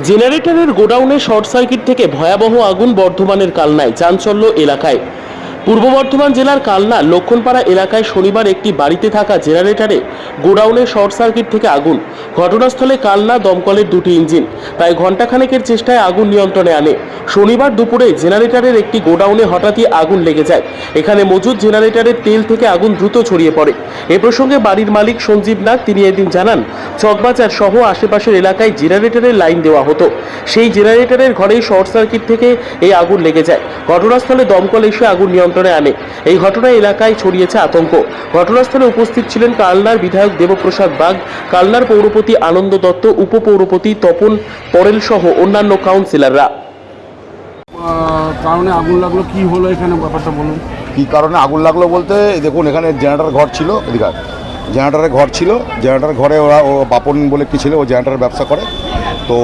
জেনারেটরের গোডাউনে short circuit থেকে ভয়াবহ আগুন বর্ধমানের কালনায় চাঞ্চল্য এলাকায়। পূর্ব বর্ধমান জেলার কালনা লক্ষণপাড়া এলাকায় শনিবার একটি বাড়িতে থাকা জেনারেটরে গোডাউনে শর্ট সার্কিট থেকে আগুন। ঘটনাস্থলে কালনা দমকলের দুটি ইঞ্জিন প্রায় ঘণ্টাখানেকের চেষ্টায় আগুন নিয়ন্ত্রণে আনে। শনিবার দুপুরে জেনারেটরের একটি গোডাউনে হঠাৎই আগুন লেগে যায়। এখানে মজুদ জেনারেটরের তেল থেকে আগুন দ্রুত ছড়িয়ে পড়ে। এ প্রসঙ্গে বাড়ির মালিক সঞ্জীব নাগ তিনি এদিন জানান, চকবাজার সহ আশেপাশের এলাকায় জেনারেটরের লাইন দেওয়া হতো। সেই জেনারেটরের ঘরেই শর্ট সার্কিট থেকে এই আগুন লেগে যায়। ঘটনাস্থলে দমকল এসে আগুন নিয়ন্ত্রণে আনে। এই ঘটনায় এলাকায় ছড়িয়েছে আতঙ্ক। ঘটনাস্থলে উপস্থিত ছিলেন কালনার বিধায়ক দেবপ্রসাদ বাগ কালনার পৌরপতি আনন্দ দত্ত উপপৌরপতি তপন পরেল সহ অন্যান্য কাউন্সিলররা। আহ, কারণে আগুন লাগল কি হলো এখানে ব্যাপারটা বলুন। কি কারণে আগুন লাগল বলতে দেখুন এখানে জেনারেটর ঘর ছিল এদিকে। জেনারেটরের ঘর ছিল জেনারেটর ঘরে ওরা ও বাপন বলে কি ছিল ও জেনারেটরের ব্যবসা করে। তো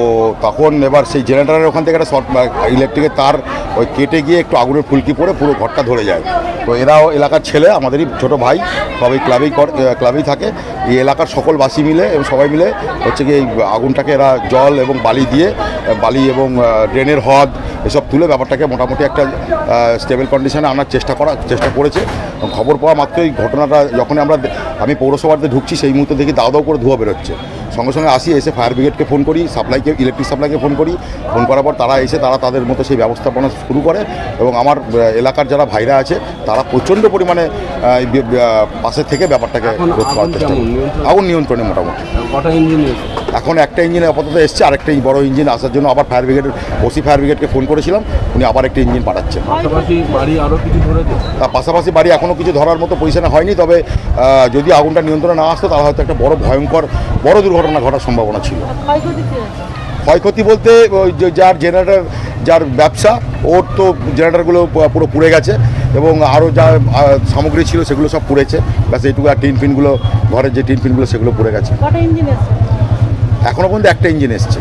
তখন এবার সেই জেনারেটারের ওখান থেকে একটা শর্ট ইলেকট্রিকের তার ওই কেটে গিয়ে একটু আগুনের ফুলকি পড়ে পুরো ঘরটা ধরে যায়। তো এরাও এলাকার ছেলে, আমাদেরই ছোট ভাই, সবাই ক্লাবেই ক্লাবেই থাকে। এই এলাকার সকল বাসি মিলে, এবং সবাই মিলে হচ্ছে কি এই আগুনটাকে এরা জল এবং বালি দিয়ে বালি এবং ড্রেনের হদ এসব তুলে ব্যাপারটাকে মোটামুটি একটা স্টেবল কন্ডিশনে আনার চেষ্টা করা, চেষ্টা করেছে। খবর পাওয়া মাত্রই ঘটনাটা যখন আমরা আমি পৌরসভাতে ঢুকছি, সেই মুহূর্তে দেখি দাও দাও করে ধোয়া বেরোচ্ছে। সঙ্গে সঙ্গে আসি এসে ফায়ার ব্রিগেডকে ফোন করি সাপ্লাইকে ইলেকট্রিক সাপ্লাইকে ফোন করি। ফোন করার পর তারা এসে তারা তাদের মতো সেই ব্যবস্থাপনা শুরু করে এবং আমার এলাকার যারা ভাইরা আছে তারা প্রচণ্ড পরিমাণে পাশে থেকে ব্যাপারটাকে রোধ করার আগুন চেষ্টা নিয়ন্ত্রণে? আগুন নিয়ন্ত্রণে মোটামুটি। এখন একটা ইঞ্জিন আপাতত এসছে আরেকটা এই বড় ইঞ্জিন আসার জন্য আবার ফায়ার ব্রিগেডের ওসি ফায়ার ব্রিগেডকে ফোন করেছিলাম উনি আবার একটা ইঞ্জিন পাঠাচ্ছেন। পাশাপাশি বাড়ি আরও কিছু তার পাশাপাশি বাড়ি এখনও কিছু ধরার মতো পজিশনে হয়নি তবে যদি আগুনটা নিয়ন্ত্রণে না আসতো তাহলে হয়তো একটা বড় ভয়ঙ্কর বড় দুর্ঘটনা ঘটার সম্ভাবনা ছিল। ক্ষয়ক্ষতি বলতে ওই যে যার জেনারেটর যার ব্যবসা ওর তো জেনারেটরগুলো পুরো পুড়ে গেছে এবং আরও যা সামগ্রী ছিল সেগুলো সব পুড়েছে। ব্যাস এইটুকু আর টিন ফিনগুলো ঘরের যে টিন ফিনগুলো সেগুলো পুড়ে গেছে। এখনও পর্যন্ত একটা ইঞ্জিন এসছে।